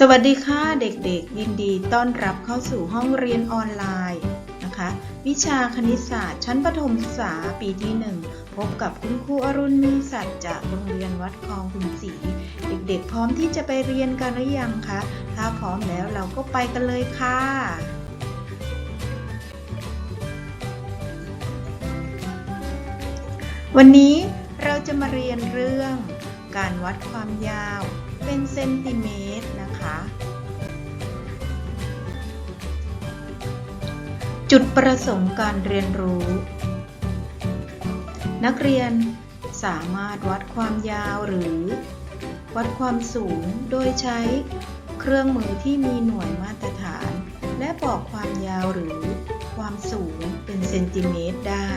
สวัสดีค่ะเด็กๆ ยินดีต้อนรับเข้าสู่ห้องเรียนออนไลน์นะคะ วิชาคณิตศาสตร์ ชั้นประถมศึกษาปีที่ 1 พบกับคุณครูอรุณมีสัตว์จากโรงเรียนวัดคลองคุณศรีเด็กๆ พร้อมที่จะไปเรียนกันหรือยังคะถ้าพร้อมแล้วเราก็ไปกันเลยค่ะวันนี้เราจะมาเรียนเรื่องการวัดความยาวเป็นเซนติเมตรนะ คะ จุดประสงค์การเรียนรู้ นักเรียนสามารถวัดความยาวหรือ วัดความสูงโดยใช้เครื่องมือที่มีหน่วยมาตรฐาน และบอกความยาวหรือความสูงเป็นเซนติเมตรได้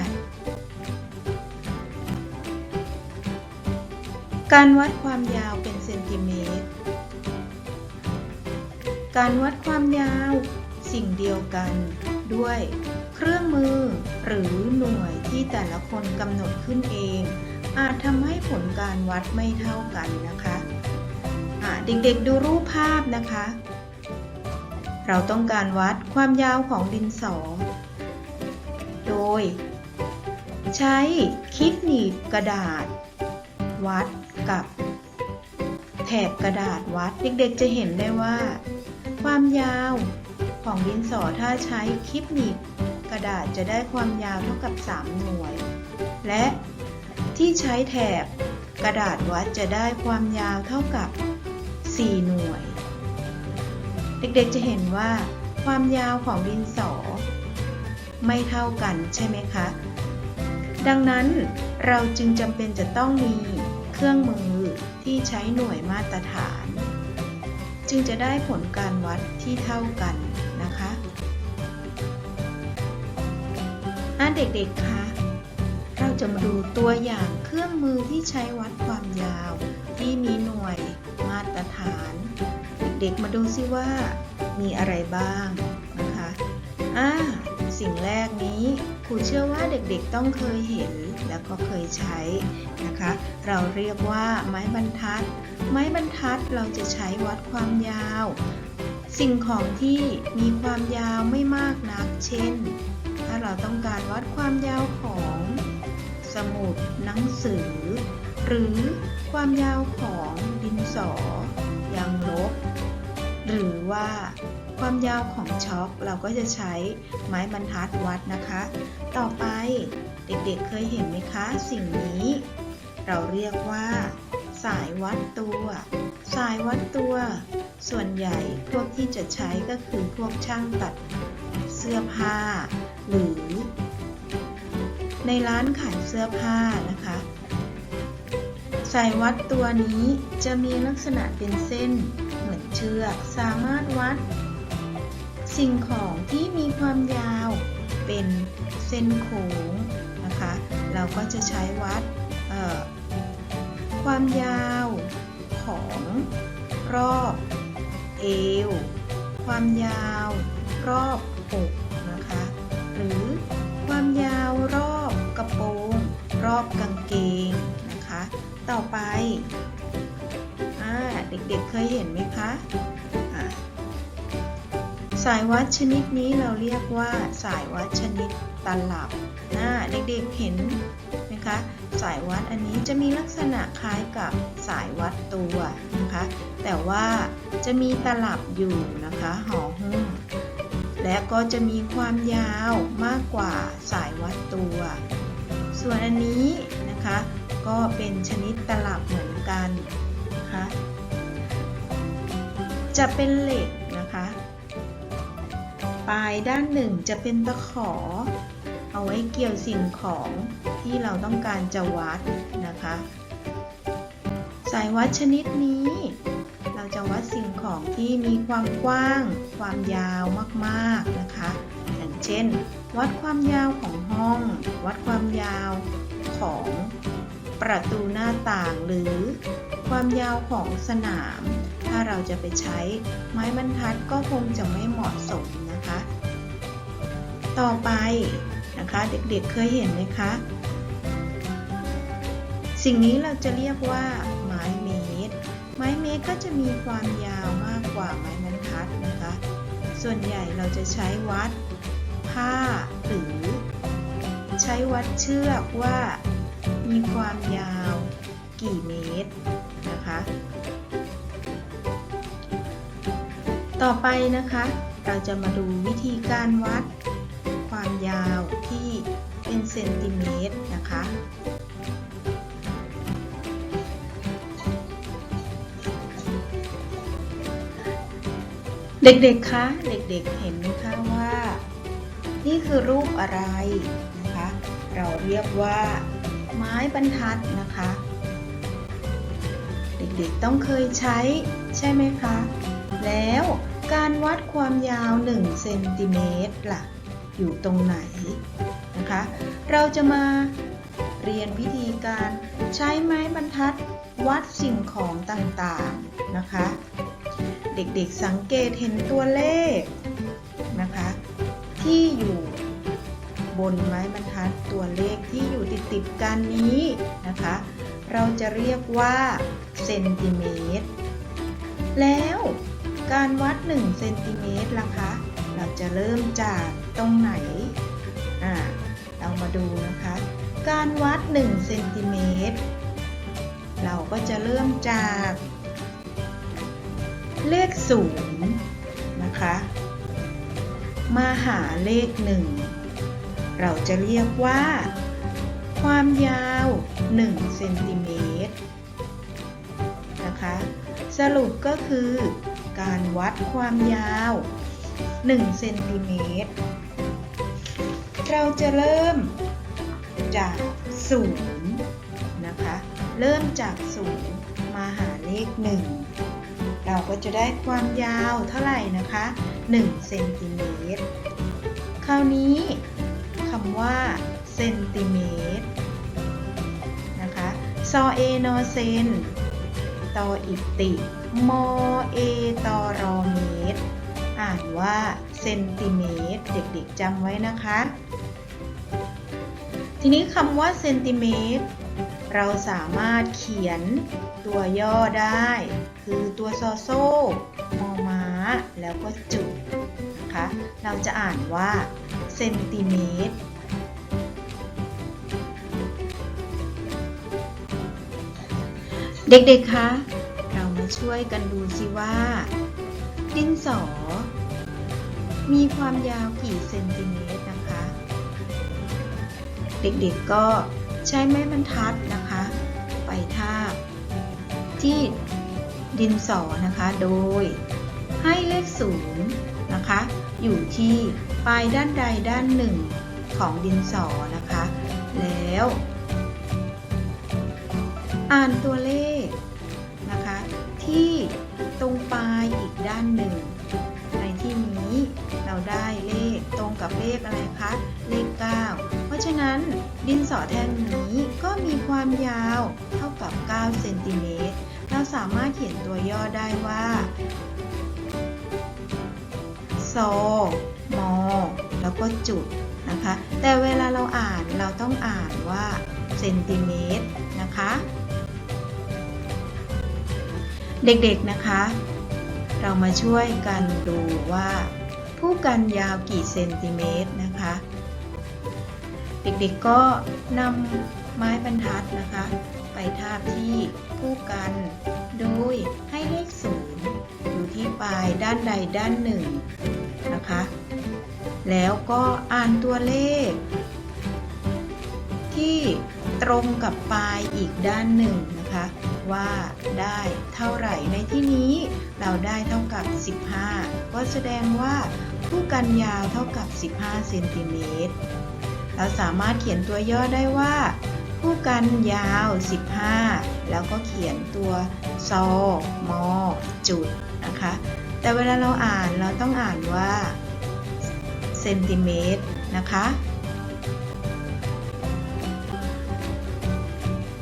การวัดความยาวเป็นเซนติเมตร การวัดความยาว สิ่งเดียวกัน ด้วย เครื่องมือ หรือหน่วยที่แต่ละคนกำหนดขึ้นเอง อาจทำให้ผลการวัดไม่เท่ากันนะคะะเด็กๆดูรูปภาพนะคะ เราต้องการวัดความยาวของดินสอ โดย ใช้คลิปหนีบกระดาษ วัดกับแถบกระดาษวัดเด็กๆจะเห็นได้ว่า ความยาวของดินสอถ้าใช้คลิปหนีบกระดาษจะได้ความยาวเท่ากับ 3 หน่วย และที่ใช้แถบกระดาษวัดจะได้ความยาวเท่ากับ 4 หน่วย เด็กๆจะเห็นว่า ความยาวของดินสอ ไม่เท่ากันใช่ไหมคะ ดังนั้นเราจึงจำเป็นจะต้องมีเครื่องมือที่ใช้หน่วยมาตรฐาน จึงจะได้ผลการวัดที่เท่ากันนะคะอะเด็กๆคะเราจะมาดูตัวอย่างเครื่องมือที่ใช้วัดความยาว ที่มีหน่วยมาตรฐาน เด็กๆมาดูซิว่ามีอะไรบ้างนะคะอ่าสิ่งแรกนี้ ครูเชื่อว่าเด็กๆต้องเคยเห็นแล้วก็เคยใช้นะคะ เราเรียกว่าไม้บรรทัด ไม้บรรทัดเราจะใช้วัดความยาว สิ่งของที่มีความยาวไม่มากนัก เช่น ถ้าเราต้องการวัดความยาวของสมุดหนังสือ หรือความยาวของดินสอ ยางลบ หรือว่า ความยาวของช็อคเราก็จะใช้ไม้บรรทัดวัดนะคะ ต่อไปเด็กๆเคยเห็นไหมคะ สิ่งนี้ เราเรียกว่า สายวัดตัว สายวัดตัว ส่วนใหญ่พวกที่จะใช้ก็คือพวกช่างตัดเสื้อผ้า หรือ ในร้านขายเสื้อผ้านะคะสายวัดตัวนี้จะมีลักษณะเป็นเส้นเหมือนเชือก สามารถวัด สิ่งของที่มีความยาวเป็นเส้นโค้งนะคะ เราก็จะใช้วัดความยาวของรอบเอว ความยาวรอบอกนะคะ หรือความยาวรอบกระโปรงรอบกางเกงนะคะ ต่อไปเด็กๆเคยเห็นไหมคะ สายวัดชนิดนี้เราเรียกว่าสายวัดชนิดตลับนะเด็กๆเห็นนะคะ สายวัดอันนี้จะมีลักษณะคล้ายกับสายวัดตัวนะคะ แต่ว่าจะมีตลับอยู่นะคะห่อหุ้มและก็จะมีความยาวมากกว่าสายวัดตัว ส่วนอันนี้นะคะ ก็เป็นชนิดตลับเหมือนกันนะคะจะเป็นเหล็ก ปลายด้านหนึ่งจะเป็นตะขอ เอาไว้เกี่ยวสิ่งของที่เราต้องการจะวัดนะคะ สายวัดชนิดนี้ เราจะวัดสิ่งของที่มีความกว้าง ความยาวมากๆนะคะอย่างเช่น วัดความยาวของห้อง วัดความยาวของประตูหน้าต่างหรือ ความยาวของสนาม ถ้าเราจะไปใช้ไม้บรรทัดก็คงจะไม่เหมาะสม นะคะ ต่อไปนะคะเด็กๆเเคยเห็นไหมคะ สิ่งนี้เราจะเรียกว่าไม้เมตร ไม้เมตรก็จะมีความยาวมากกว่ากว่าไม้บรรทัดนะคะ ส่วนใหญ่เราจะใช้วัดผ้าหรือ ใช้วัดเชือกว่ามีความยาวกี่เมตรนะคะ ต่อไปนะคะ เราจะมาดูวิธีการวัด ความยาวที่เป็นเซนติเมตรนะคะเด็กๆ คะ เด็กๆ เห็นไหมคะว่า นี่คือรูปอะไรนะคะ เราเรียกว่าไม้บรรทัดนะคะ เด็กๆ ต้องเคยใช้ใช่ไหมคะ แล้ว การวัดความยาว1เซนติเมตรล่ะ อยู่ตรงไหนนะคะ เราจะมาเรียนวิธีการใช้ไม้บรรทัดวัดสิ่งของต่างๆนะคะ เด็กๆสังเกตเห็นตัวเลขนะคะ ที่อยู่บนไม้บรรทัดตัวเลขที่อยู่ติดๆกันนี้นะคะ เราจะเรียกว่าเซนติเมตรแล้ว การวัด1เซนติเมตรล่ะคะ เราจะเริ่มจากตรงไหน อ่า เรามาดูนะคะ การวัด1เซนติเมตร เราก็จะเริ่มจาก เลขศูนย์นะคะ มาหาเลขหนึ่ง เราจะเรียกว่า ความยาว1เซนติเมตรนะคะ สรุปก็คือ การวัดความยาว1เซนติเมตร เราจะเริ่มจากศูนย์นะคะ เริ่มจากศูนย์มาหาเลขหนึ่งเราก็จะได้ความยาวเท่าไหร่นะคะ1เซนติเมตร คราวนี้คำว่าเซนติเมตรนะคะ ซอเอนอเซนตออิติ มอเอตอรอเมตร อ่านว่าเซนติเมตร เด็กๆจำไว้นะคะ ทีนี้คำว่าเซนติเมตร เราสามารถเขียนตัวย่อได้ คือตัวซอโซ่มอม้า แล้วก็จุดนะคะ เราจะอ่านว่าเซนติเมตรเด็กๆ คะ ช่วยกันดูสิว่า ดินสอ มีความยาวกี่เซนติเมตรนะคะ เด็กๆก็ใช้ไม้บรรทัดนะคะ ไปทาบที่ดินสอนะคะโดยให้เลขศูนย์นะคะ อยู่ที่ปลายด้านใดด้านหนึ่งของดินสอนะคะ แล้ว อ่านตัวเลข ที่ตรงปลายอีกด้านหนึ่ง ในที่นี้เราได้เลขตรงกับเลขอะไรคะ เลข 9 เพราะฉะนั้นดินสอแท่งนี้ก็มีความยาวเท่ากับ 9 เซนติเมตร เราสามารถเขียนตัวย่อได้ว่าโซอมอแล้วก็จุดนะคะ แต่เวลาเราอ่านเราต้องอ่านว่าเซนติเมตรนะคะ เด็กๆนะคะ เรามาช่วยกันดูว่า ผู้กันยาวกี่เซนติเมตรนะคะ เด็กๆก็นำไม้บรรทัดนะคะ ไปทาบที่ผู้กันโดยให้เลขศูนย์อยู่ที่ปลายด้านใดด้านหนึ่งนะคะ แล้วก็อ่านตัวเลข ที่ตรงกับปลายอีกด้านหนึ่งนะคะ ว่าได้เท่าไหร่ในที่นี้ เราได้เท่ากับ 15 ก็แสดงว่าผู้กันยาวเท่ากับ 15 เซนติเมตร เราสามารถเขียนตัวย่อได้ว่า ผู้กันยาว 15 แล้วก็เขียนตัวซอมอจุดนะคะ แต่เวลาเราอ่านเราต้องอ่านว่าเซนติเมตรนะคะ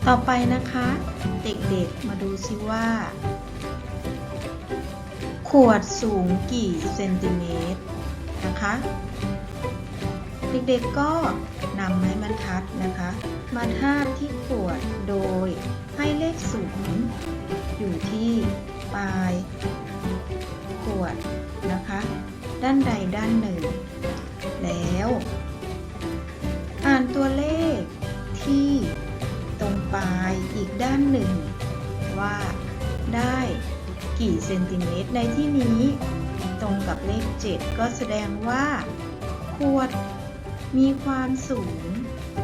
ต่อไปนะคะ เด็กๆ มาดูซิว่า ขวดสูงกี่เซนติเมตรนะคะ เด็กๆก็นำไม้บรรทัดนะคะ มาทาบที่ขวดโดยให้เลขศูนย์อยู่ที่ปลายขวดนะคะ ด้านใดด้านหนึ่ง แล้วานหนึ่ง ว่า ได้กี่เซนติเมตรในที่นี้ ตรงกับเลข 7 ก็แสดงว่า ขวดมีความสูง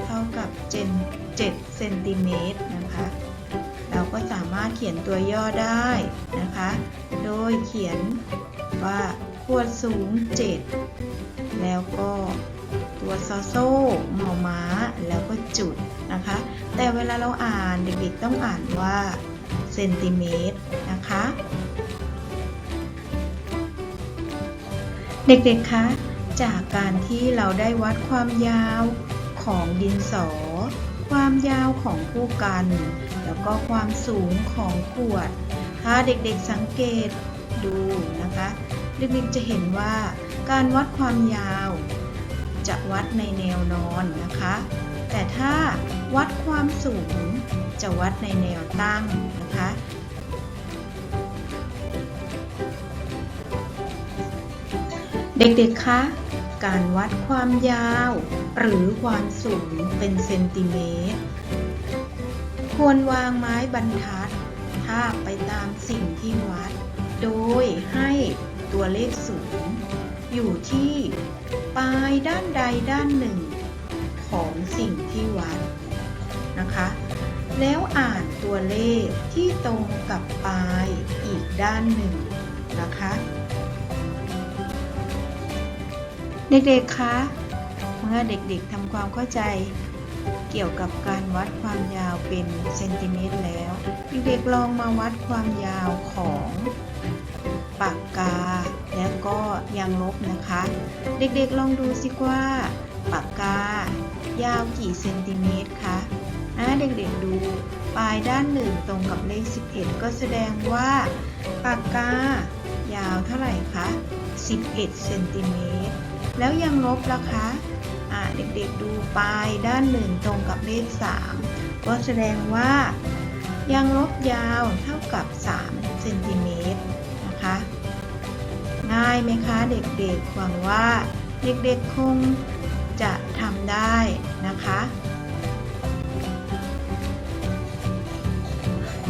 เท่ากับเจน7เซนติเมตรนะคะ เราก็สามารถเขียนตัวย่อได้นะคะ โดยเขียนว่าขวดสูง 7 แล้วก็ ตัวซอโซ่หมอม้า แล้วก็จุดนะคะ แต่เวลาเราอ่านเด็กๆต้องอ่านว่าเซนติเมตรนะคะ เด็กๆ คะ จากการที่เราได้วัดความยาวของดินสอ ความยาวของผู้กัน แล้วก็ความสูงของขวด ถ้าเด็กๆสังเกตดูนะคะ เด็กๆจะเห็นว่าการวัดความยาว จะวัดในแนวนอนนะคะ แต่ถ้าวัดความสูงจะวัดในแนวตั้งนะคะ เด็กๆ คะ การวัดความยาว หรือความสูงเป็นเซนติเมตร ควรวางไม้บรรทัดทาบไปตามสิ่งที่วัด โดยให้ตัวเลขสูงอยู่ที่ ปลายด้านใดด้านหนึ่งของสิ่งที่วัดนะคะ แล้วอ่านตัวเลขที่ตรงกับปลายอีกด้านหนึ่งนะคะ เด็กๆคะเมื่อเด็กๆทำความเข้าใจเกี่ยวกับการวัดความยาวเป็นเซนติเมตรแล้ว เด็กๆลองมาวัดความยาวของ ปากกา และก็ยางลบนะคะ เด็กๆลองดูสิว่าปากกายาวกี่เซนติเมตรคะอ่าเด็กๆดูปลายด้านหนึ่งตรงกับเลข 11 ก็แสดงว่าปากกายาวเท่าไหร่คะ 11 เซนติเมตร แล้วยังลบล่ะคะเด็กๆดูปลายด้านหนึ่งตรงกับเลข 3 ก็แสดงว่ายังลบยาวเท่ากับ 3 เซนติเมตร ง่ายไหมคะเด็กๆ หวังว่าเด็กๆคงจะทำได้นะคะ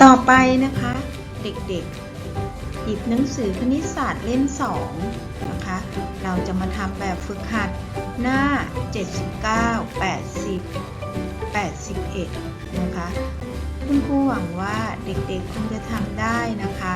ต่อไปนะคะ เด็กๆ หยิบหนังสือคณิตศาสตร์เล่ม2นะคะ เราจะมาทำแบบฝึกหัดหน้า 79 80 81 นะคะ คุณครูหวังว่าเด็กๆคงจะทำได้นะคะ